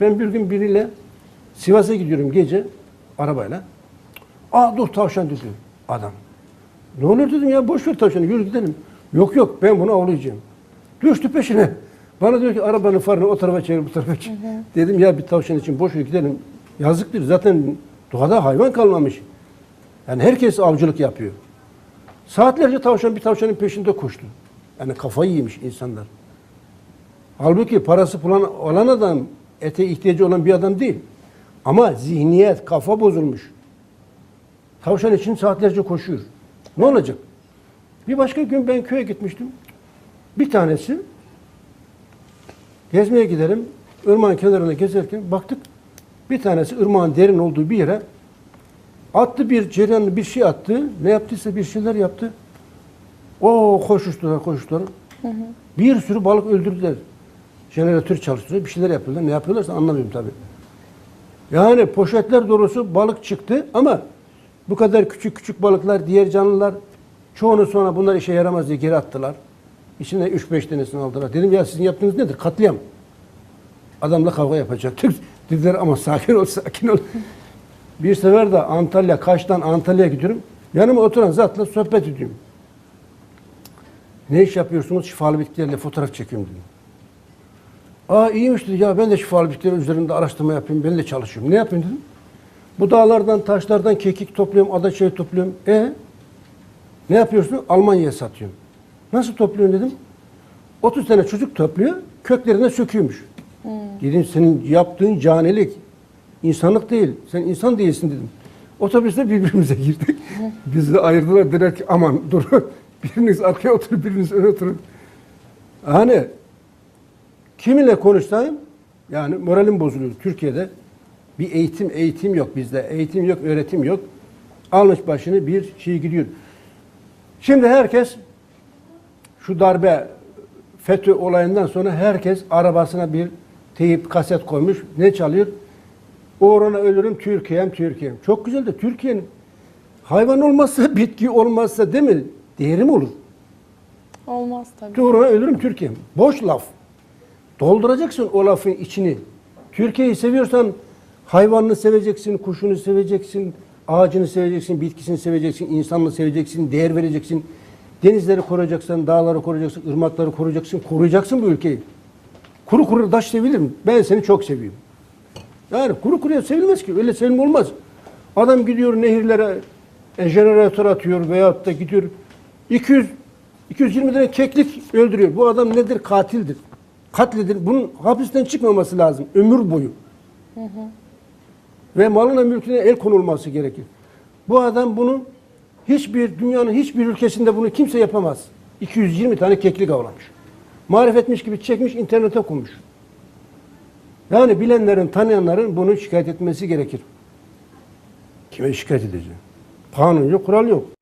Ben bir gün biriyle Sivas'a gidiyorum gece arabayla. Aa dur tavşan dedi adam. Ne olur dedim ya boş ver tavşanı yürü gidelim. Yok yok ben bunu avlayacağım. Düştü peşine. Bana diyor ki arabanın farını o tarafa çevir bu tarafa çevir. Dedim ya bir tavşan için boş ver gidelim. Yazıktır zaten doğada hayvan kalmamış. Yani herkes avcılık yapıyor. Saatlerce tavşan bir tavşanın peşinde koştu. Yani kafayı yemiş insanlar. Halbuki parası falan olan adam ete ihtiyacı olan bir adam değil. Ama zihniyet, kafa bozulmuş. Tavşan için saatlerce koşuyor. Ne olacak? Bir başka gün ben köye gitmiştim. Bir tanesi gezmeye gidelim. Irmağın kenarına gezerken baktık bir tanesi ırmağın derin olduğu bir yere attı bir cereyanlı bir şey attı. Ne yaptıysa bir şeyler yaptı. O koşuştular koşuştular. Bir sürü balık öldürdüler. Jeneratör çalıştırıyor. Bir şeyler yapıyorlar. Ne yapıyorlarsa anlamıyorum tabii. Yani poşetler dolusu balık çıktı ama bu kadar küçük küçük balıklar, diğer canlılar çoğunu sonra bunlar işe yaramaz diye geri attılar. İçinde 3-5 tanesini aldılar. Dedim ya sizin yaptığınız nedir? Katliam. Adamla kavga yapacaktık. Dediler ama sakin ol, sakin ol. Bir sefer de Antalya, Kaş'tan Antalya'ya gidiyorum. Yanıma oturan zatla sohbet ediyorum. Ne iş yapıyorsunuz? Şifalı bitkilerle fotoğraf çekiyorum dedim. Aa iyiymiş dedi ya ben de şifalı bitkiler üzerinde araştırma yapayım, ben de çalışıyorum. Ne yapayım dedim. Bu dağlardan, taşlardan kekik topluyorum, adaçayı topluyorum. E ne yapıyorsun? Almanya'ya satıyorum. Nasıl topluyorsun dedim. 30 tane çocuk topluyor, köklerine söküyormuş. Dedim senin yaptığın canilik, insanlık değil. Sen insan değilsin dedim. Otobüste birbirimize girdik. Bizi ayırdılar dediler ki aman dur. Biriniz arkaya oturun, biriniz öne oturun. Hani kiminle konuşsam yani moralim bozuluyor Türkiye'de. Bir eğitim eğitim yok bizde. Eğitim yok, öğretim yok. Almış başını bir şey gidiyor. Şimdi herkes şu darbe FETÖ olayından sonra herkes arabasına bir teyip kaset koymuş. Ne çalıyor? Uğruna ölürüm Türkiye'm Türkiye'm. Çok güzel de Türkiye'nin hayvan olmazsa, bitki olmazsa değil mi? Değeri mi olur? Olmaz tabii. Uğruna ölürüm Türkiye'm. Boş laf. Dolduracaksın o lafın içini. Türkiye'yi seviyorsan hayvanını seveceksin, kuşunu seveceksin, ağacını seveceksin, bitkisini seveceksin, insanını seveceksin, değer vereceksin. Denizleri koruyacaksın, dağları koruyacaksın, ırmakları koruyacaksın, koruyacaksın bu ülkeyi. Kuru kuru taş sevilir mi? Ben seni çok seviyorum. Yani kuru kuruya sevilmez ki. Öyle sevim olmaz. Adam gidiyor nehirlere e, jeneratör atıyor veyahut da gidiyor 200 220 tane keklik öldürüyor. Bu adam nedir? Katildir. Katledir. Bunun hapisten çıkmaması lazım. Ömür boyu. Ve malına mülküne el konulması gerekir. Bu adam bunu hiçbir dünyanın hiçbir ülkesinde bunu kimse yapamaz. 220 tane keklik avlamış. Marifetmiş gibi çekmiş internete koymuş. Yani bilenlerin, tanıyanların bunu şikayet etmesi gerekir. Kime şikayet edeceğim? Kanun yok, kural yok.